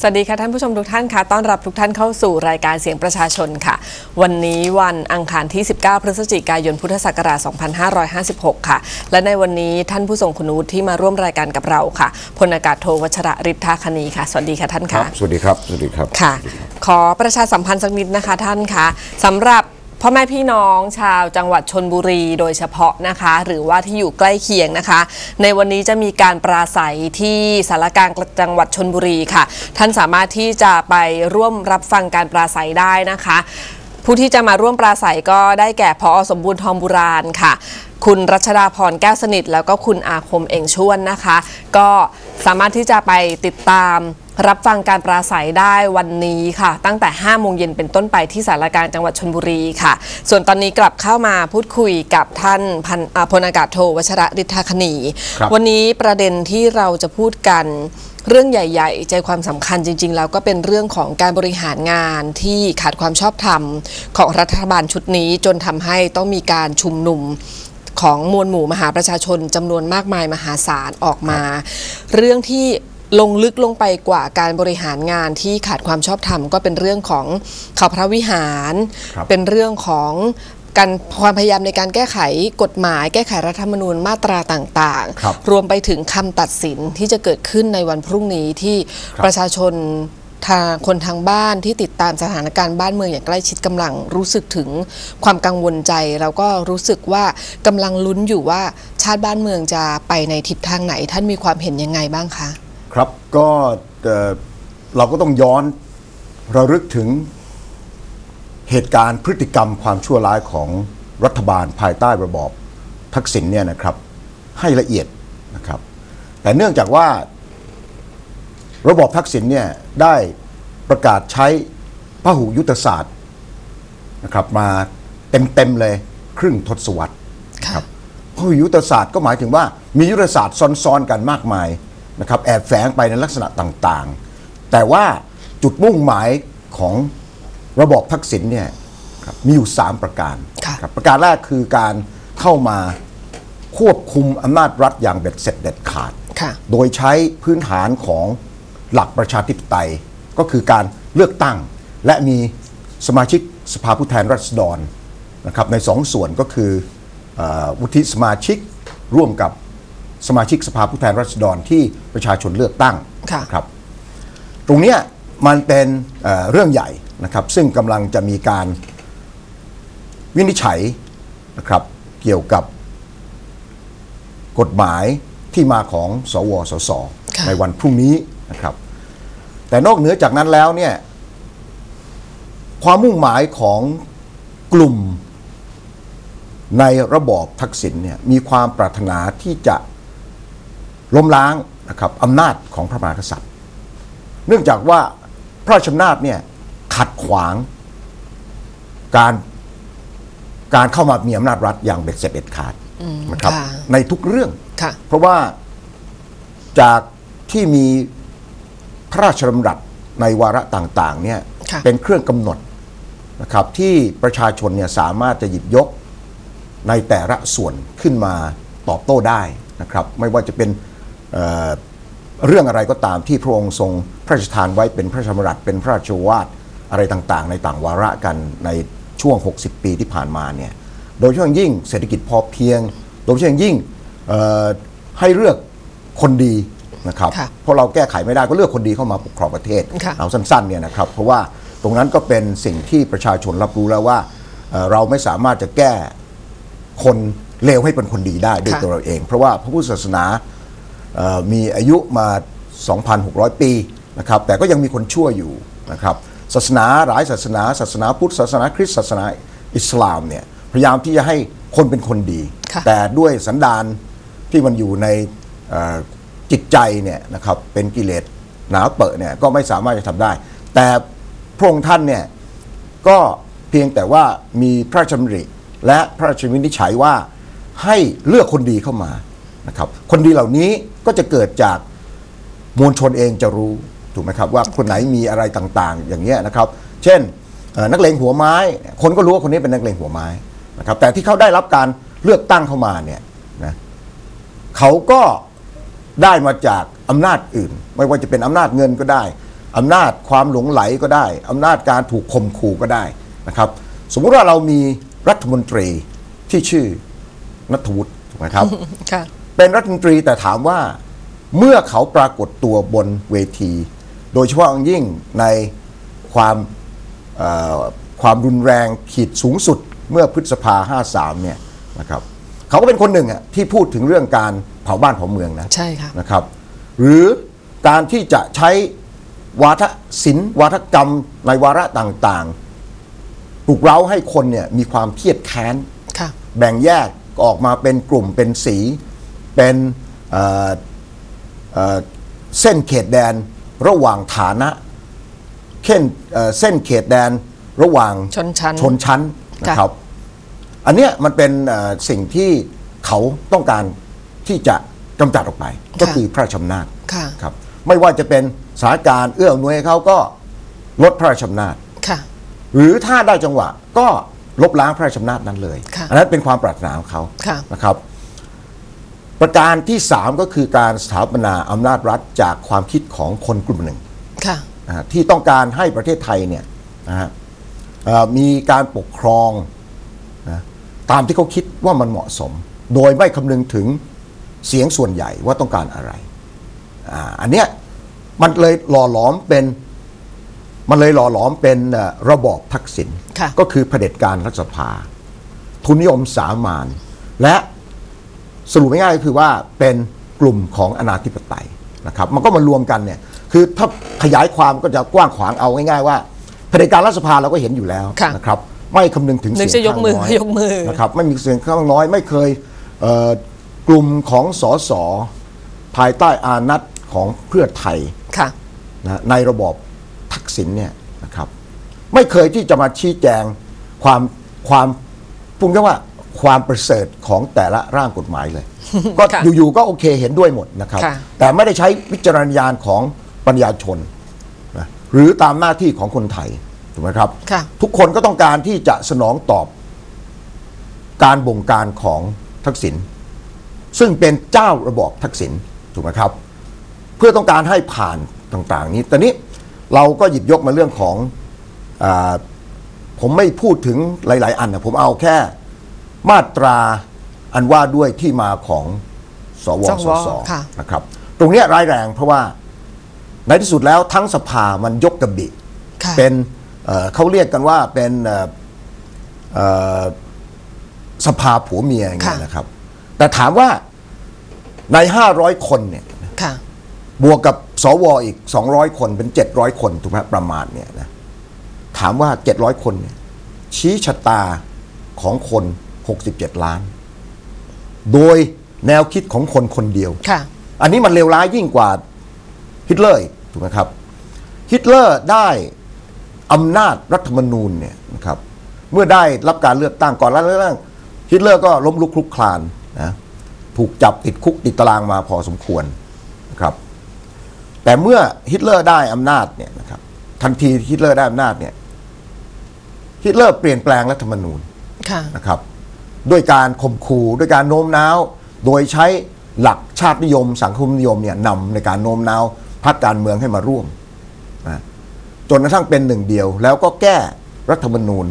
สวัสดีค่ะท่านผู้ชมทุกท่านค่ะต้อนรับทุกท่านเข้าสู่รายการเสียงประชาชนค่ะ วันนี้วันอังคารที่ 19 พฤศจิกายนพุทธศักราช 2556 ค่ะ และในวันนี้ท่านผู้ทรงคุณวุฒิที่มาร่วมรายการกับเราค่ะพลอากาศโทวัชระฤทธาคณีค่ะ สวัสดีค่ะท่านครัค่ะบสวัสดีครับสวัสดีครับค่ะ ขอประชาสัมพันธ์สักนิดนะคะท่านคะสำหรับ พ่อแม่พี่น้องชาวจังหวัดชนบุรีโดยเฉพาะนะคะ หรือว่าที่อยู่ใกล้เคียงนะคะ ในวันนี้จะมีการปราศัยที่สารกลางจังหวัดชนบุรีค่ะ ท่านสามารถที่จะไปร่วมรับฟังการปราศัยได้นะคะ ผู้ที่จะมาร่วมปราศัยก็ได้แก่พอสมบูรณ์ทองบุราณค่ะ คุณรัชดาพรแก้วสนิท แล้วก็คุณอาคมเอ่งชวนนะคะ ก็สามารถที่จะไปติดตาม รับฟังการปราศัยได้วันนี้ค่ะ ตั้งแต่ 5 โมงเย็นเป็นต้นไปที่สารกลางจังหวัดชนบุรีค่ะ ส่วนตอนนี้กลับเข้ามาพูดคุยกับท่านพันอ่าพลอากาศโทวชระฤทธาคณีครับวันนี้ประเด็นที่เราจะพูดกันเรื่องใหญ่ ๆ ใจความสำคัญจริง ๆ แล้วก็เป็นเรื่องของการบริหารงานที่ขาดความชอบธรรมของรัฐบาลชุดนี้จนทำให้ต้องมีการชุมนุมของมวลหมู่มหาประชาชนจำนวนมากมายมหาศาลออกมา เรื่องที่ ลงลึกลงไปกว่าการบริหารงานที่ขาดความชอบธรรมก็เป็นเรื่องของเขาพระวิหารครับเป็นเรื่องของการความพยายามในการแก้ไขกฎหมาย แก้ไขรัฐธรรมนูญมาตราต่างครับๆรวมไปถึงคำตัดสินที่จะเกิดขึ้นในวันพรุ่งนี้ที่ครับประชาชนทางคนทางบ้านที่ติดตามสถานการณ์บ้านเมืองอย่างใกล้ชิดกำลังรู้สึกถึงความกังวลใจ แล้วก็รู้สึกว่ากำลังลุ้นอยู่ว่าชาติบ้านเมืองจะไปในทิศทางไหน ท่านมีความเห็นยังไงบ้างคะ ครับก็เอ่อเราก็ต้องย้อนระลึกถึงเหตุการณ์พฤติกรรมความชั่วร้ายของรัฐบาลภายใต้ระบอบทักษิณเนี่ยนะครับ ให้ละเอียดนะครับ แต่เนื่องจากว่าระบอบทักษิณเนี่ยได้ประกาศใช้พหุยุทธศาสตร์นะครับมาเต็มๆเลยครึ่งทศวรรษค่ะพหุยุทธศาสตร์ก็หมายถึงว่ามียุทธศาสตร์ซ้อนๆกันมากมาย นะครับแอบแฝงไปในลักษณะต่างๆ แต่ว่าจุดมุ่งหมายของระบอบทักษิณเนี่ยครับมีอยู่ 3 ประการค่ะครับประการแรกคือการเข้ามาควบคุมอำนาจรัฐอย่างเบ็ดเสร็จเด็ดขาดค่ะโดยใช้พื้นฐานของหลักประชาธิปไตย ก็คือการเลือกตั้ง และมีสมาชิกสภาผู้แทนราษฎรนะครับในสองส่วนก็คือเออวุฒิสมาชิกร่วมกับ สมาชิกสภาผู้แทนราษฎรที่ประชาชนเลือกตั้งค่ะครับ ตรงเนี้ยมันเป็นเอ่อเรื่องใหญ่นะครับ ซึ่งกำลังจะมีการวินิจฉัยนะครับ เกี่ยวกับกฎหมายที่มาของสวสสค่ะในวันพรุ่งนี้นะครับ แต่นอกเหนือจากนั้นแล้วเนี่ยความมุ่งหมายของกลุ่มในระบอบทักษิณเนี่ยมีความปรารถนาที่จะ ล้มล้างนะครับอำนาจของพระมหากษัตริย์ เนื่องจากว่าพระราชอำนาจเนี่ยขัดขวางการการเข้ามามีอำนาจรัฐอย่างเบ็ดเสร็จเด็ดขาดนะครับค่ะในทุกเรื่องค่ะเพราะว่าจากที่มีพระราชดำรัสในวาระต่างๆเนี่ยค่ะเป็นเครื่องกำหนดนะครับที่ประชาชนเนี่ยสามารถจะหยิบยกในแต่ละส่วนขึ้นมาตอบโต้ได้นะครับ ไม่ว่าจะเป็น เอ่อเรื่องอะไรก็ตามที่พระองค์ทรงพระราชทานไว้เป็นพระราชดำรัสเป็นพระราชวาทอะไรต่างๆ ในต่างวาระกันในช่วง 60 ปีที่ผ่านมาเนี่ยโดยเฉพาะอย่างยิ่งเศรษฐกิจพอเพียง โดยเฉพาะอย่างยิ่งเอ่อให้เลือกคนดีนะครับค่ะเพราะเราแก้ไขไม่ได้ก็เลือกคนดีเข้ามาปกครองประเทศค่ะเอาสั้นๆเนี่ยนะครับเพราะว่าตรงนั้นก็เป็นสิ่งที่ประชาชนรับรู้แล้วว่าเอ่อเราไม่สามารถจะแก้คนเลวให้เป็นคนดีได้ด้วยค่ะตัวเราเอง เพราะว่าพระพุทธศาสนาเอ่อ มีอายุมา 2,600 ปีนะครับแต่ก็ยังมีคนชั่วอยู่นะครับศาสนาหลายศาสนา ศาสนาพุทธศาสนาคริสต์ศาสนาอิสลามเนี่ยพยายามที่จะให้คนเป็นคนดีค่ะแต่ด้วยสันดานที่มันอยู่ในเอ่อจิตใจเนี่ยนะครับเป็นกิเลสหนาเปอะเนี่ยก็ไม่สามารถจะทำได้ แต่พระองค์ท่านเนี่ยก็เพียงแต่ว่ามีพระราชดำริและพระราชวินิจฉัยว่าให้เลือกคนดีเข้ามานะครับคนดีเหล่านี้ ก็จะเกิดจากมวลชนเองจะรู้ถูกไหมครับว่าคนไหนมีอะไรต่างๆ อย่างเงี้ยนะครับ เช่นนักเลงหัวไม้ คนก็รู้ว่าคนนี้เป็นนักเลงหัวไม้นะครับแต่ที่เขาได้รับการเลือกตั้งเข้ามาเนี่ยนะเขาก็ได้มาจากอำนาจอื่น ไม่ว่าจะเป็นอำนาจเงินก็ได้อำนาจความหลงไหลก็ได้อำนาจการถูกข่มขู่ก็ได้นะครับสมมุติว่าเรามีรัฐมนตรีที่ชื่อนัทวุฒิถูกไหมครับค่ะ เป็นรัฐมนตรีแต่ถามว่าเมื่อเขาปรากฏตัวบนเวที โดยเฉพาะอย่างยิ่งในความเอ่อความรุนแรงขีดสูงสุดเมื่อพฤษภา 53 เนี่ยนะครับเขาก็เป็นคนหนึ่งอะที่พูดถึงเรื่องการเผาบ้านเผาเมืองนะใช่ค่ะนะครับ หรือการที่จะใช้วาทศิลป์วาทกรรมในวาระต่างๆปลุกเร้าให้คนเนี่ยมีความเครียดแค้นค่ะแบ่งแยกออกมาเป็นกลุ่มเป็นสี เป็นเอ่อเอ่อเส้นเขตแดนระหว่างฐานะเช่นเอ่อเส้นเขตแดนระหว่างชนชั้นชนชั้นค่ะนะครับ อันเนี้ยมันเป็นเอ่อสิ่งที่เขาต้องการที่จะกำจัดออกไป ก็คือพระราชอำนาจค่ะครับ ไม่ว่าจะเป็นสถานการณ์เอื้ออำนวยให้เขาก็ลดพระราชอำนาจค่ะหรือถ้าได้จังหวะก็ลบล้างพระราชอำนาจนั้นเลยค่ะอันนั้นเป็นความปรารถนาของเขาค่ะนะครับ ประการที่ 3 ก็คือการสถาปนาอำนาจรัฐจากความคิดของคนกลุ่มหนึ่งค่ะนะฮะที่ต้องการให้ประเทศไทยเนี่ยนะฮะเอ่อมีการปกครองนะตามที่เขาคิดว่ามันเหมาะสม โดยไม่คำนึงถึงเสียงส่วนใหญ่ว่าต้องการอะไรอาอันเนี้ยมันเลยหล่อหลอมเป็นมันเลยหล่อหลอมเป็นเอ่อระบอบทักษิณค่ะก็คือเผด็จการรัฐสภา ทุนนิยมสามานและ สรุปง่ายๆก็คือว่าเป็นกลุ่มของอนาธิปไตยนะครับ มันก็มารวมกันเนี่ยคือถ้าขยายความก็จะกว้างขวางเอาง่ายๆว่าเผด็จการรัฐสภาเราก็เห็นอยู่แล้วค่ะนะครับไม่คำนึงถึงนึกเสียงจะยกข้างมือน้อยยกมือนะครับไม่มีเสียงข้างน้อยไม่เคยเอ่อกลุ่มของสสภายใต้อานัตของเพื่อไทยค่ะนะในระบอบทักษิณเนี่ยนะครับ ไม่เคยที่จะมาชี้แจงความความพูดง่ายๆว่า ความประเสริฐของแต่ละร่างกฎหมายเลย ก็ค่ะอยู่ๆก็โอเคเห็นด้วยหมดนะครับ ค่ะ แต่ไม่ได้ใช้วิจารณญาณของปัญญาชนนะหรือตามหน้าที่ของคนไทยถูกไหมครับ ค่ะ ทุกคนก็ต้องการที่จะสนองตอบการบงการของทักษิณซึ่งเป็นเจ้าระบอบทักษิณถูกไหมครับ เพื่อต้องการให้ผ่านต่างๆ นี้แต่นี้เราก็หยิบยกมาเรื่องของอาผมไม่พูดถึงหลาย ๆ อันนะผมเอาแค่ มาตราอันว่าด้วยที่มาของสวสสวสค่ะ นะครับ ตรงเนี้ยร้ายแรงเพราะว่าในที่สุดแล้วทั้งสภามันยกกระบิค่ะเป็นเอ่อเขาเรียกกันว่าเป็นเอ่อเอ่อสภาผัวเมียอย่างเงี้ยค่ะ นะครับ แต่ถามว่าใน 500 คนเนี่ย ค่ะ บวกกับสวอีก 200 คนเป็น 700 คนถูกไหมประมาณเนี่ยนะถามว่า 700 คนเนี่ยชี้ชะตาของคน 67 ล้าน โดยแนวคิดของคนคนเดียว ค่ะ อันนี้มันเลวร้ายยิ่งกว่าฮิตเลอร์อีกถูกไหมครับ ฮิตเลอร์ได้อำนาจรัฐธรรมนูญเนี่ยนะครับเมื่อได้รับการเลือกตั้งก่อนแล้วเลือกตั้งฮิตเลอร์ก็ล้มลุกคลุกคลานนะถูกจับติดคุกติดตารางมาพอสมควรนะครับ แต่เมื่อฮิตเลอร์ได้อำนาจเนี่ยนะครับทันทีฮิตเลอร์ได้อำนาจเนี่ยฮิตเลอร์เปลี่ยนแปลงรัฐธรรมนูญค่ะนะครับ ด้วยการข่มขู่ด้วยการโน้มน้าว โดยใช้หลักชาตินิยม สังคมนิยมเนี่ยนำในการโน้มน้าวพรรคการเมืองให้มาร่วมนะจนกระทั่งเป็นหนึ่งเดียว แล้วก็แก้รัฐธรรมนูญ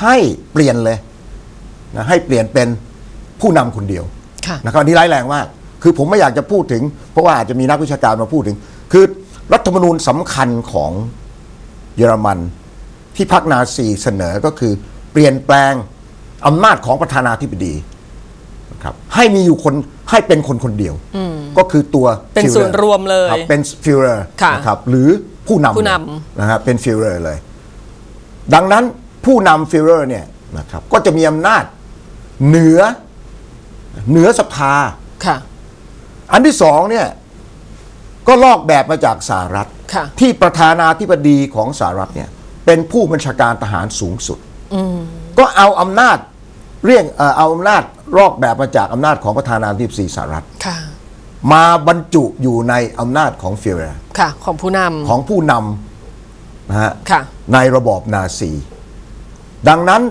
ให้เปลี่ยนเลยนะให้เปลี่ยนเป็นผู้นำคนเดียวค่ะนะครับอันนี้ร้ายแรงมาก คือผมไม่อยากจะพูดถึง เพราะว่าอาจจะมีนักวิชาการมาพูดถึง คือรัฐธรรมนูญสำคัญของเยอรมันที่พรรคนาซีเสนอก็คือเปลี่ยนแปลง อำนาจของประธานาธิบดีนะครับให้มีอยู่คนให้เป็นคนคนเดียวก็คือตัวเป็น Führer ส่วนรวมเลยคบเป็นฟิวเรอร์ค่ะนะครับหรือผู้นำผู้นนะครับเป็นฟิวเรอร์เลย ดังนั้นผู้นำฟิวเรอร์เนี่ยนะครับก็จะมีอำนาจเหนือเหนือสภาค่ะอันที่สองเนี่ยก็ลอกแบบมาจากสหรัฐค่ะที่ประธานาธิบดีของสหรัฐเนี่ยเป็นผู้บัญชาการทหารสูงสุดก็เอาอำนาจ เรียกเอ่อเอาอำนาจลอกแบบมาจากอำนาจของประธานาธิบดีสหรัฐค่ะมาบรรจุอยู่ในอำนาจของฟิวเรอร์ค่ะ ของผู้นำของผู้นำนะฮะค่ะในระบอบนาซี ดังนั้น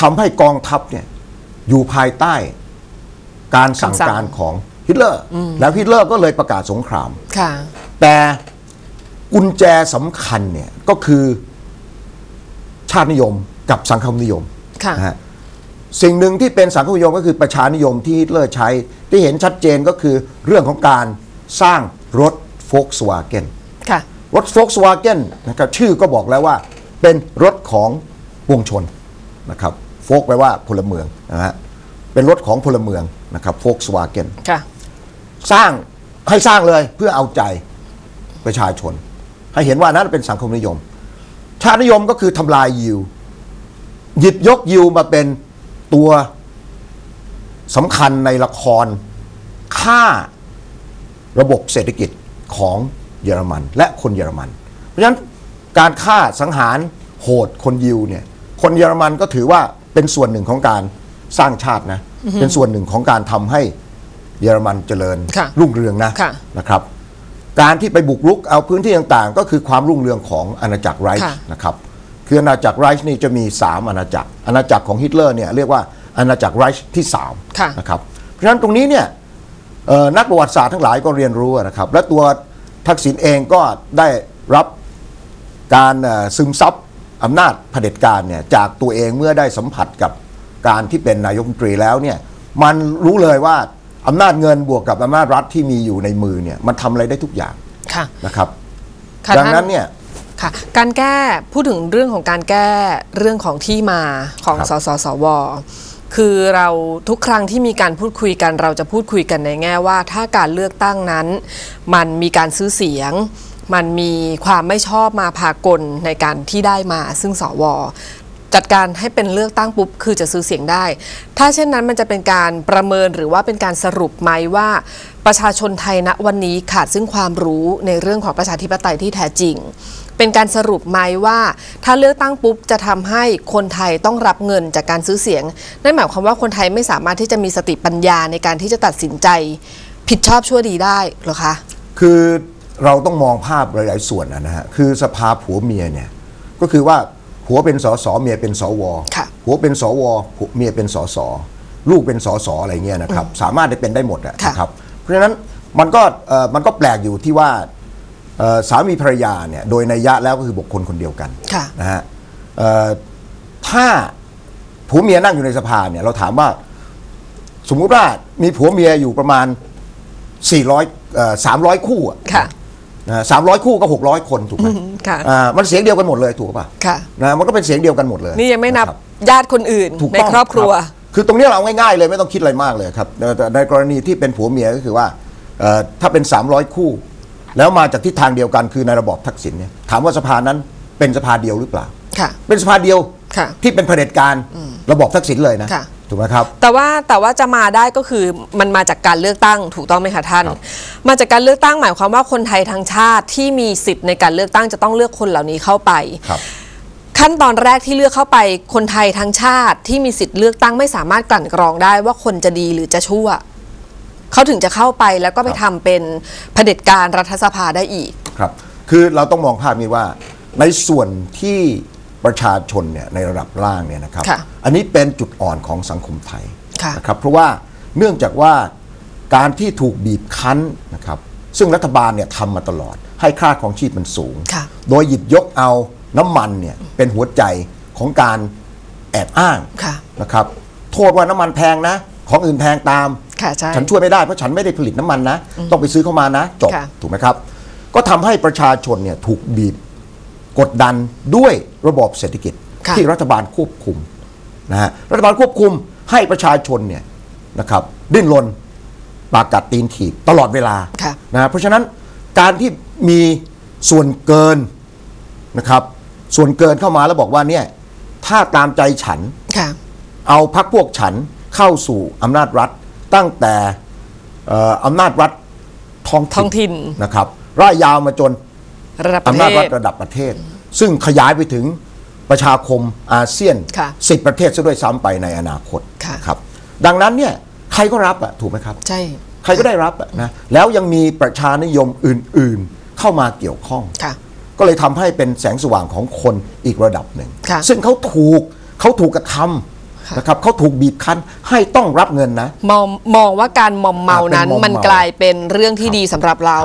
ทำให้กองทัพเนี่ยอยู่ภายใต้การสั่งคำสั่งการของฮิตเลอร์ แล้วฮิตเลอร์ก็เลยประกาศสงครามค่ะแต่กุญแจสำคัญเนี่ยก็คือชาตินิยมกับสังคมนิยมค่ะนะฮะ สิ่งหนึ่งที่เป็นสังคมนิยมก็คือประชานิยมที่ฮิตเลอร์ใช้ ที่เห็นชัดเจนก็คือเรื่องของการสร้างรถโฟกสวาเกนค่ะรถโฟกสวาเกนนะครับชื่อก็บอกแล้วว่าเป็นรถของปวงชนนะครับโฟกแปลว่าพลเมืองนะฮะเป็นรถของพลเมืองนะครับโฟกสวาเกนค่ะสร้างให้สร้างเลยเพื่อเอาใจประชาชน ให้เห็นว่านั้นเป็นสังคมนิยม ชาตินิยมก็คือทำลายยิว หยิบยกยิวมาเป็น ตัวสำคัญในละครฆ่าระบบเศรษฐกิจของเยอรมัน และคนเยอรมัน เพราะฉะนั้นการฆ่าสังหารโหดคนยิวเนี่ยคนเยอรมันก็ถือว่าเป็นส่วนหนึ่งของการสร้างชาตินะเป็นส่วนหนึ่งของการทำให้เยอรมันเจริญค่ะรุ่งเรืองนะค่ะนะครับ การที่ไปบุกรุกเอาพื้นที่ต่างๆ ก็คือความรุ่งเรืองของอาณาจักรไรช์ค่ะนะครับ คืออาณาจักรไรช์นี่จะมี 3 อาณาจักร อาณาจักรของฮิตเลอร์เนี่ยเรียกว่าอาณาจักรไรช์ที่ค่ะ 3นะครับ เพราะฉะนั้นตรงนี้เนี่ยเอ่อนักประวัติศาสตร์ทั้งหลายก็เรียนรู้นะครับ และตัวทักษิณเองก็ได้รับการเอ่อซึมซับอำนาจเผด็จการเนี่ยจากตัวเองเมื่อได้สัมผัสกับการที่เป็นนายกรัฐมนตรีแล้วเนี่ยมันรู้เลยว่าอำนาจเงินบวกกับอำนาจรัฐที่มีอยู่ในมือเนี่ยมันทำอะไรได้ทุกอย่างค่ะนะครับ ค่ะดังท่านั้นเนี่ย ค่ะ การแก้พูดถึงเรื่องของการแก้เรื่องของที่มาของครับสสสวคือเราทุกครั้งที่มีการพูดคุยกัน เราจะพูดคุยกันในแง่ว่า ถ้าการเลือกตั้งนั้น มันมีการซื้อเสียง มันมีความไม่ชอบมาพากลในการที่ได้มา ซึ่งสวจัดการให้เป็นเลือกตั้งปุ๊บคือจะซื้อเสียงได้ ถ้าเช่นนั้นมันจะเป็นการประเมินหรือว่าเป็นการสรุปไหมว่า ประชาชนไทยณวันนี้ขาดซึ่งความรู้ในเรื่องของประชาธิปไตยที่แท้จริง เป็นการสรุปไหมว่า ถ้าเลือกตั้งปุ๊บจะทำให้คนไทยต้องรับเงินจากการซื้อเสียงนั่นหมายความว่าคนไทยไม่สามารถที่จะมีสติปัญญาในการที่จะตัดสินใจ ผิดชอบชั่วดีได้เหรอคะคือเราต้องมองภาพหลาย ๆ ส่วนนะฮะคือสภาผัวเมียเนี่ยก็คือว่าผัวเป็นสสเมียเป็นสวค่ะผัวเป็นสวผัวเมียเป็นสสลูกเป็นสสอะไรเงี้ยนะครับ สามารถได้เป็นได้หมดอะค่ะนะครับ เพราะฉะนั้นมันก็เอ่อมันก็แปลกอยู่ที่ว่าเอ่อ สามีภรรยาเนี่ยโดยนัยยะแล้วก็คือบุคคลคนเดียวกันค่ะนะฮะเอ่อถ้าผัวเมียนั่งอยู่ในสภาเนี่ยเราถามว่า สมมุติว่ามีผัวเมียอยู่ประมาณ 400เอ่อ300 คู่อะค่ะนะสามร้อยคู่ก็600คนถูกไหมค่ะอ่ามันเสียงเดียวกันหมดเลยถูกป่ะค่ะนะมันก็เป็นเสียงเดียวกันหมดเลย นี่ยังไม่นับะครับญาติคนอื่นถูกในต้องครอบครัว คือตรงนี้เราเอาง่ายๆเลยไม่ต้องคิดอะไรมากเลยครับแต่แต่ในกรณีที่เป็นผัวเมียก็คือว่าเอ่อถ้าเป็น 300 คู่ แล้วมาจากทิศทางเดียวกันคือในระบอบทักษิณเนี่ยถามว่าสภานั้นเป็นสภาเดียวหรือเปล่า ค่ะ เป็นสภาเดียวค่ะ ที่เป็นเผด็จการระบอบทักษิณเลยนะค่ะ ถูกไหมครับ แต่ว่าแต่ว่าจะมาได้ก็คือมันมาจากการเลือกตั้งถูกต้องไหมคะท่าน ครับ มาจากการเลือกตั้งหมายความว่าคนไทยทั้งชาติที่มีสิทธิ์ในการเลือกตั้งจะต้องเลือกคนเหล่านี้เข้าไป ครับ ขั้นตอนแรกที่เลือกเข้าไปคนไทยทั้งชาติที่มีสิทธิ์เลือกตั้งไม่สามารถกลั่นกรองได้ว่าคนจะดีหรือจะชั่ว เขาถึงจะเข้าไปแล้วก็ไปทำเป็นเผด็จการรัฐสภาได้อีก ครับ คือเราต้องมองภาพนี้ว่าในส่วนที่ประชาชนเนี่ยในระดับล่างเนี่ยนะครับ ค่ะอันนี้เป็นจุดอ่อนของสังคมไทยค่ะ นะครับ เพราะว่าเนื่องจากว่าการที่ถูกบีบคั้นนะครับ ซึ่งรัฐบาลเนี่ยทำมาตลอด ให้ค่าของชีพมันสูง ค่ะ โดยหยิบยกเอาน้ำมันเนี่ยเป็นหัวใจของการแอบอ้าง ค่ะ นะครับโทษว่าน้ำมันแพงนะ ของอื่นแพงตาม ค่ะใช่ฉันช่วยไม่ได้เพราะฉันไม่ได้ผลิตน้ำมันนะ ต้องไปซื้อเข้ามานะจบค่ะ ถูกไหมครับ ก็ทำให้ประชาชนเนี่ยถูกบีบกดดันด้วยระบอบเศรษฐกิจค่ะ ที่รัฐบาลควบคุมนะฮะรัฐบาลควบคุมให้ประชาชนเนี่ยนะครับดิ้นรนปากกัดตีนถีบตลอดเวลาค่ะ นะฮะเพราะฉะนั้นการที่มีส่วนเกินนะครับ ส่วนเกินเข้ามาแล้วบอกว่าเนี่ยถ้าตามใจฉัน ค่ะ เอาพักพวกฉันเข้าสู่อำนาจรัฐ ตั้งแต่เอ่ออำนาจรัฐท้องท้องถิ่น นะครับร่ายยาวมาจนระดับปอำระนาจเทรัฐศ ระดับประเทศ ซึ่งขยายไปถึงประชาคมอาเซียนค่ะสิบประเทศซะด้วยซ้ำไปในอนาคตค่ะ ครับ ดังนั้นเนี่ยใครก็รับอะถูกไหมครับ ใช่ ใครก็ได้รับอะนะแล้วยังมีประชานิยมอื่นๆเข้ามาเกี่ยวข้อง ค่ะ ก็เลยทำให้เป็นแสงสว่างของคนอีกระดับหนึ่ง ค่ะซึ่งเขาถูกเขาถูกกระทำ นะครับเขาถูกบีบคั้นให้ต้องรับเงินนะ มองมองว่าการมอมเมานั้นอ่าเป็นมอมเมามั มันกลายเป็นเรื่องที่ดีสำหรับเรา